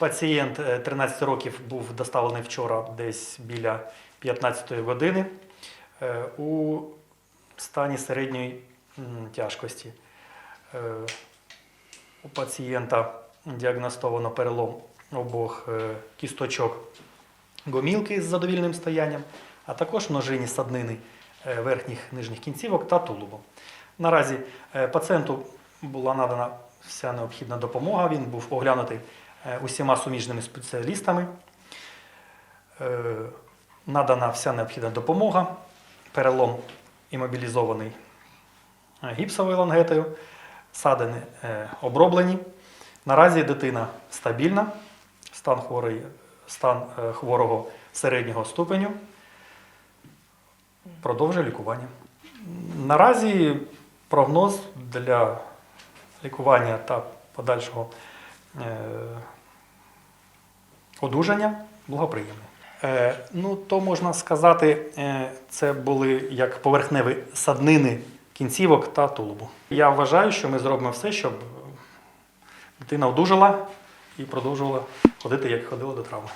Пацієнт е, 13 років був доставлений вчора десь біля 15-ї години е, у стані середньої тяжкості. Е, У пацієнта діагностовано перелом обох е, кісточок гомілки з задовільним стоянням, а також множинні саднини е, верхніх нижніх кінцівок та тулубу. Наразі е, пацієнту була надана вся необхідна допомога. Він був оглянутий е, усіма суміжними спеціалістами. Е, Надана вся необхідна допомога. Перелом імобілізований е, гіпсовою лангетою, садини е, оброблені. Наразі дитина стабільна, стан, хворий, стан е, хворого середнього ступеню. Продовжує лікування. Наразі прогноз для лікування та подальшого е, одужання благоприємне. Е, ну, то можна сказати, е, це були як поверхневі саднини кінцівок та тулубу. Я вважаю, що ми зробимо все, щоб дитина одужала і продовжувала ходити, як ходила до травми.